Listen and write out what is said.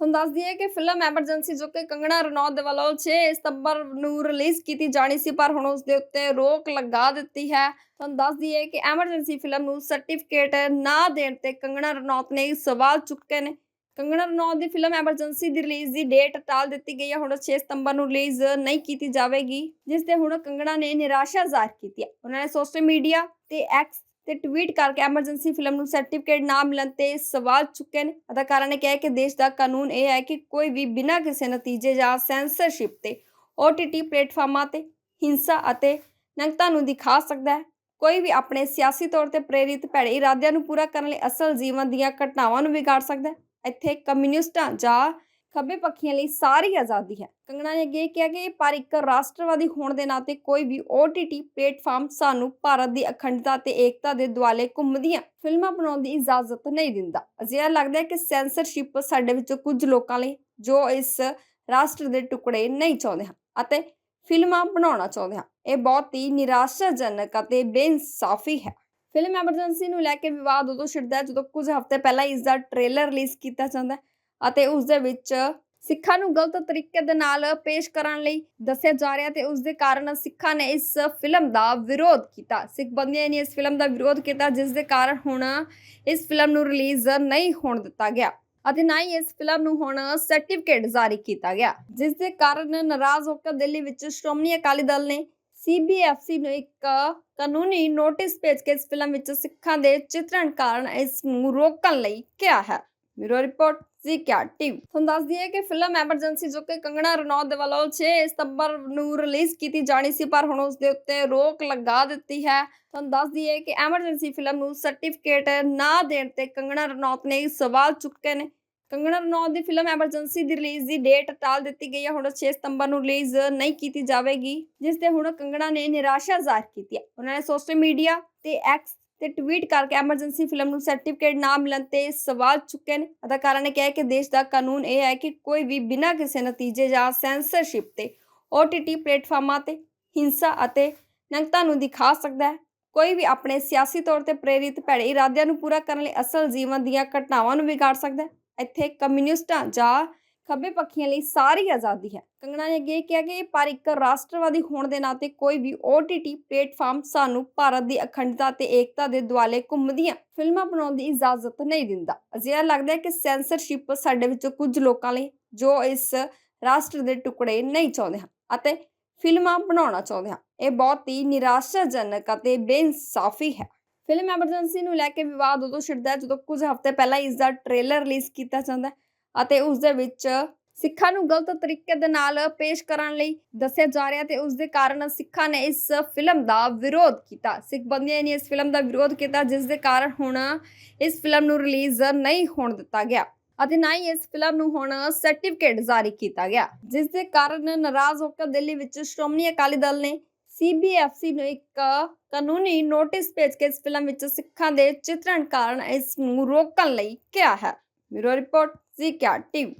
ਦੱਸ ਦਈਏ ਕਿ ਫਿਲਮ ਐਮਰਜੈਂਸੀ ਜੋ ਕਿ ਕੰਗਣਾ ਰਣੌਤ ਦੇ ਵੱਲੋਂ 6 ਸਤੰਬਰ ਨੂੰ ਰਿਲੀਜ਼ ਕੀਤੀ ਜਾਣੀ ਸੀ, ਪਰ ਹੁਣ ਉਸ ਦੇ ਉੱਤੇ ਰੋਕ ਲਗਾ ਦਿੱਤੀ ਹੈ। ਤੁਹਾਨੂੰ ਦੱਸ ਦਈਏ ਕਿ ਐਮਰਜੈਂਸੀ ਫਿਲਮ ਨੂੰ ਸਰਟੀਫਿਕੇਟ ਨਾ ਦੇਣ ਤੇ ਕੰਗਣਾ ਰਣੌਤ ਨੇ ਸਵਾਲ ਚੁੱਕੇ ਨੇ। ਕੰਗਣਾ ਰਣੌਤ ਦੀ ਫਿਲਮ ਐਮਰਜੈਂਸੀ ਦੀ ਰਿਲੀਜ਼ ਦੀ ਡੇਟ ਟਾਲ ਦਿੱਤੀ ਗਈ ਹੈ। ਹੁਣ 6 ਸਤੰਬਰ ਨੂੰ ਰਿਲੀਜ਼ ਨਹੀਂ ਕੀਤੀ ਜਾਵੇਗੀ, ਜਿਸ ਤੇ ਹੁਣ ਕੰਗਣਾ ਨੇ ਨਿਰਾਸ਼ਾ ਜ਼ਾਹਰ ਕੀਤੀ ਹੈ। ਉਹਨਾਂ ਨੇ ਸੋਸ਼ਲ ਮੀਡੀਆ ਤੇ ਐਕਸ ਤੇ ਟਵੀਟ ਕਰਕੇ ਐਮਰਜੈਂਸੀ ਫਿਲਮ ਨੂੰ ਸਰਟੀਫਿਕੇਟ ਨਾ ਮਿਲਣ ਤੇ ਸਵਾਲ ਚੁੱਕੇ ਨੇ। ਅਦਾਕਾਰਾ ਨੇ ਕਿਹਾ ਕਿ ਦੇਸ਼ ਦਾ ਕਾਨੂੰਨ ਇਹ ਹੈ ਕਿ ਕੋਈ ਵੀ ਬਿਨਾਂ ਕਿਸੇ ਨਤੀਜੇ ਜਾਂ ਸੈਂਸਰਸ਼ਿਪ ਤੇ OTT ਪਲੇਟਫਾਰਮਾਂ ਤੇ ਹਿੰਸਾ ਅਤੇ ਨੰਗਤਾ ਨੂੰ ਦਿਖਾ ਸਕਦਾ ਹੈ। ਕੋਈ ਵੀ ਆਪਣੇ ਸਿਆਸੀ ਤੌਰ ਤੇ ਪ੍ਰੇਰਿਤ ਭੈੜੇ ਇਰਾਦਿਆਂ ਨੂੰ ਪੂਰਾ ਕਰਨ ਲਈ ਅਸਲ ਜੀਵਨ ਦੀਆਂ ਘਟਨਾਵਾਂ ਨੂੰ ਵਿਗਾੜ ਸਕਦਾ ਹੈ। ਇੱਥੇ ਕਮਿਊਨਿਸਟਾਂ ਜਾਂ ਖੱਬੇ ਪੱਖੀਆਂ ਲਈ ਸਾਰੀ ਆਜ਼ਾਦੀ ਹੈ। ਕੰਗਣਾ ਨੇ ਅੱਗੇ ਕਿਹਾ ਕਿ ਪਰ ਇੱਕ ਰਾਸ਼ਟਰਵਾਦੀ ਹੋਣ ਦੇ ਨਾਤੇ ਕੋਈ ਵੀ OTT ਪਲੇਟਫਾਰਮ ਸਾਨੂੰ ਭਾਰਤ ਦੀ ਅਖੰਡਤਾ ਤੇ ਏਕਤਾ ਦੇ ਦੁਆਲੇ ਘੁੰਮਦੀਆਂ ਫਿਲਮਾਂ ਬਣਾਉਣ ਦੀ ਇਜਾਜ਼ਤ ਨਹੀਂ ਦਿੰਦਾ। ਅਜਿਹਾ ਲੱਗਦਾ ਹੈ ਕਿ ਸੈਂਸਰਸ਼ਿਪ ਸਾਡੇ ਵਿੱਚੋਂ ਕੁਝ ਲੋਕਾਂ ਲਈ ਜੋ ਇਸ ਰਾਸ਼ਟਰ ਦੇ ਟੁਕੜੇ ਨਹੀਂ ਚਾਹੁੰਦੇ ਹਨ ਅਤੇ ਫਿਲਮਾਂ ਬਣਾਉਣਾ ਚਾਹੁੰਦੇ ਹਨ। ਇਹ ਬਹੁਤ ਹੀ ਨਿਰਾਸ਼ਾਜਨਕ ਅਤੇ ਬੇਇਨਸਾਫੀ ਹੈ। ਫਿਲਮ ਐਮਰਜੈਂਸੀ ਨੂੰ ਲੈ ਕੇ ਵਿਵਾਦ ਉਦੋਂ ਛਿੜਦਾ ਹੈ ਜਦੋਂ ਕੁਝ ਹਫ਼ਤੇ ਪਹਿਲਾਂ ਇਸ ਦਾ ਟ੍ਰੇਲਰ ਰਿਲੀਜ਼ ਕੀਤਾ ਜਾਂਦਾ ਹੈ। ਅਤੇ ਉਸ ਦੇ ਵਿੱਚ ਸਿੱਖਾਂ ਨੂੰ ਗਲਤ ਤਰੀਕੇ ਦੇ ਨਾਲ ਪੇਸ਼ ਕਰਨ ਲਈ ਦੱਸਿਆ ਜਾ ਰਿਹਾ ਤੇ ਉਸ ਦੇ ਕਾਰਨ ਸਿੱਖਾਂ ਨੇ ਇਸ ਫਿਲਮ ਦਾ ਵਿਰੋਧ ਕੀਤਾ। ਸਿੱਖ ਬੰਦਿਆਂ ਨੇ ਇਸ ਫਿਲਮ ਦਾ ਵਿਰੋਧ ਕੀਤਾ, ਜਿਸ ਦੇ ਕਾਰਨ ਹੁਣ ਇਸ ਫਿਲਮ ਨੂੰ ਰਿਲੀਜ਼ ਨਹੀਂ ਹੋਣ ਦਿੱਤਾ ਗਿਆ ਅਤੇ ਨਾ ਹੀ ਇਸ ਫਿਲਮ ਨੂੰ ਹੁਣ ਸਰਟੀਫਿਕੇਟ ਜਾਰੀ ਕੀਤਾ ਗਿਆ। ਜਿਸ ਦੇ ਕਾਰਨ ਨਾਰਾਜ਼ ਹੋ ਕੇ ਦਿੱਲੀ ਵਿੱਚ ਸ਼੍ਰੋਮਣੀ ਅਕਾਲੀ ਦਲ ਨੇ ਸੀਬੀਐਫਸੀ ਨੂੰ ਇੱਕ ਕਾਨੂੰਨੀ ਨੋਟਿਸ ਭੇਜ ਕੇ ਇਸ ਫਿਲਮ ਵਿੱਚ ਸਿੱਖਾਂ ਦੇ ਚਿਤਰਣ ਕਾਰਨ ਇਸ ਨੂੰ ਰੋਕਣ ਲਈ ਕਿਹਾ ਹੈ। ਬਿਊਰੋ ਰਿਪੋਰਟ ਜ਼ੀਕਿਆ ਟੀਵੀ ਤੁਹਾਨੂੰ ਦੱਸ ਦਈਏ ਕਿ ਫਿਲਮ ਐਮਰਜੈਂਸੀ ਜੋ ਕਿ ਕੰਗਣਾ ਰਣੌਤ ਦੇ ਵੱਲੋਂ 6 ਸਤੰਬਰ ਨੂੰ ਰਿਲੀਜ਼ ਕੀਤੀ ਜਾਣੀ ਸੀ ਪਰ ਹੁਣ ਉਸ ਦੇ ਉੱਤੇ ਰੋਕ ਲਗਾ ਦਿੱਤੀ ਹੈ ਤੁਹਾਨੂੰ ਦੱਸ ਦਈਏ ਕਿ ਐਮਰਜੈਂਸੀ ਫਿਲਮ ਨੂੰ ਸਰਟੀਫਿਕੇਟ ਨਾ ਦੇਣ ਤੇ ਕੰਗਣਾ ਰਣੌਤ ਨੇ ਸਵਾਲ ਚੁੱਕੇ ਨੇ ਕੰਗਣਾ ਰਣੌਤ ਦੀ ਫਿਲਮ ਐਮਰਜੈਂਸੀ ਦੀ ਰਿਲੀਜ਼ ਦੀ ਡੇਟ ਟਾਲ ਦਿੱਤੀ ਗਈ ਹੈ ਹੁਣ 6 ਸਤੰਬਰ ਨੂੰ ਰਿਲੀਜ਼ ਨਹੀਂ ਕੀਤੀ ਜਾਵੇਗੀ ਜਿਸ ਤੇ ਹੁਣ ਕੰਗਣਾ ਨੇ ਨਿਰਾਸ਼ਾ ਜ਼ਾਹਰ ਕੀਤੀ ਹੈ ਉਹਨਾਂ ਨੇ ਸੋਸ਼ਲ ਮੀਡੀਆ ਤੇ ਐਕਸ ਤੇ ਟਵੀਟ ਕਰਕੇ ਐਮਰਜੈਂਸੀ ਫਿਲਮ ਨੂੰ ਸਰਟੀਫਿਕੇਟ ਨਾ ਮਿਲਣ ਤੇ ਸਵਾਲ ਚੁੱਕੇ ਨੇ। ਅਦਾਕਾਰਾ ਨੇ ਕਿਹਾ ਕਿ ਦੇਸ਼ ਦਾ ਕਾਨੂੰਨ ਇਹ ਹੈ ਕਿ ਕੋਈ ਵੀ ਬਿਨਾਂ ਕਿਸੇ ਨਤੀਜੇ ਜਾਂ ਸੈਂਸਰਸ਼ਿਪ ਤੇ OTT ਪਲੇਟਫਾਰਮਾਂ ਤੇ ਹਿੰਸਾ ਅਤੇ ਨੰਗਤਾ ਨੂੰ ਦਿਖਾ ਸਕਦਾ ਹੈ। ਕੋਈ ਵੀ ਆਪਣੇ ਸਿਆਸੀ ਤੌਰ ਤੇ ਪ੍ਰੇਰਿਤ ਭੈੜੇ ਇਰਾਦਿਆਂ ਨੂੰ ਪੂਰਾ ਕਰਨ ਲਈ ਅਸਲ ਜੀਵਨ ਦੀਆਂ ਘਟਨਾਵਾਂ ਨੂੰ ਵਿਗਾੜ ਸਕਦਾ ਹੈ। ਇੱਥੇ ਕਮਿਊਨਿਸਟਾਂ ਜਾਂ ਖੱਬੇ ਪੱਖੀਆਂ ਲਈ ਸਾਰੀ ਆਜ਼ਾਦੀ ਹੈ। ਕੰਗਣਾ ਨੇ ਅੱਗੇ ਕਿਹਾ ਕਿ ਪਰ ਇੱਕ ਰਾਸ਼ਟਰਵਾਦੀ ਹੋਣ ਦੇ ਨਾਤੇ ਕੋਈ ਵੀ OTT ਪਲੇਟਫਾਰਮ ਸਾਨੂੰ ਭਾਰਤ ਦੀ ਅਖੰਡਤਾ ਤੇ ਏਕਤਾ ਦੇ ਦੁਆਲੇ ਘੁੰਮਦੀਆਂ ਫਿਲਮਾਂ ਬਣਾਉਣ ਦੀ ਇਜਾਜ਼ਤ ਨਹੀਂ ਦਿੰਦਾ। ਅਜਿਹਾ ਲੱਗਦਾ ਹੈ ਕਿ ਸੈਂਸਰਸ਼ਿਪ ਸਾਡੇ ਵਿੱਚੋਂ ਕੁਝ ਲੋਕਾਂ ਲਈ ਜੋ ਇਸ ਰਾਸ਼ਟਰ ਦੇ ਟੁਕੜੇ ਨਹੀਂ ਚਾਹੁੰਦੇ ਹਨ ਅਤੇ ਫਿਲਮਾਂ ਬਣਾਉਣਾ ਚਾਹੁੰਦੇ ਹਨ। ਇਹ ਬਹੁਤ ਹੀ ਨਿਰਾਸ਼ਾਜਨਕ ਅਤੇ ਬੇਇਨਸਾਫੀ ਹੈ। ਫਿਲਮ ਐਮਰਜੈਂਸੀ ਨੂੰ ਲੈ ਕੇ ਵਿਵਾਦ ਉਦੋਂ ਛਿੜਦਾ ਹੈ ਜਦੋਂ ਕੁਝ ਹਫ਼ਤੇ ਪਹਿਲਾਂ ਇਸ ਦਾ ਟ੍ਰੇਲਰ ਰਿਲੀਜ਼ ਕੀਤਾ ਜਾਂਦਾ ਹੈ। ਅਤੇ ਉਸ ਦੇ ਵਿੱਚ ਸਿੱਖਾਂ ਨੂੰ ਗਲਤ ਤਰੀਕੇ ਦੇ ਨਾਲ ਪੇਸ਼ ਕਰਨ ਲਈ ਦੱਸਿਆ ਜਾ ਰਿਹਾ ਤੇ ਉਸ ਦੇ ਕਾਰਨ ਸਿੱਖਾਂ ਨੇ ਇਸ ਫਿਲਮ ਦਾ ਵਿਰੋਧ ਕੀਤਾ। ਸਿੱਖ ਬੰਦੀਆਂ ਨੇ ਇਸ ਫਿਲਮ ਦਾ ਵਿਰੋਧ ਕੀਤਾ, ਜਿਸ ਦੇ ਕਾਰਨ ਹੁਣ ਇਸ ਫਿਲਮ ਨੂੰ ਰਿਲੀਜ਼ ਨਹੀਂ ਹੋਣ ਦਿੱਤਾ ਗਿਆ ਅਤੇ ਨਾ ਹੀ ਇਸ ਫਿਲਮ ਨੂੰ ਹੁਣ ਸਰਟੀਫਿਕੇਟ ਜਾਰੀ ਕੀਤਾ ਗਿਆ, ਜਿਸ ਦੇ ਕਾਰਨ ਨਾਰਾਜ਼ ਹੋ ਕੇ ਦਿੱਲੀ ਵਿੱਚ ਸ਼੍ਰੋਮਣੀ ਅਕਾਲੀ ਦਲ ਨੇ ਸੀਬੀਐਫਸੀ ਨੂੰ ਇੱਕ ਕਾਨੂੰਨੀ ਨੋਟਿਸ ਭੇਜ ਕੇ ਇਸ ਫਿਲਮ ਵਿੱਚ ਸਿੱਖਾਂ ਦੇ ਚਿਤਰਣ ਕਾਰਨ ਇਸ ਨੂੰ ਰੋਕਣ ਲਈ ਕਿਹਾ ਹੈ। Bureau report Zee TV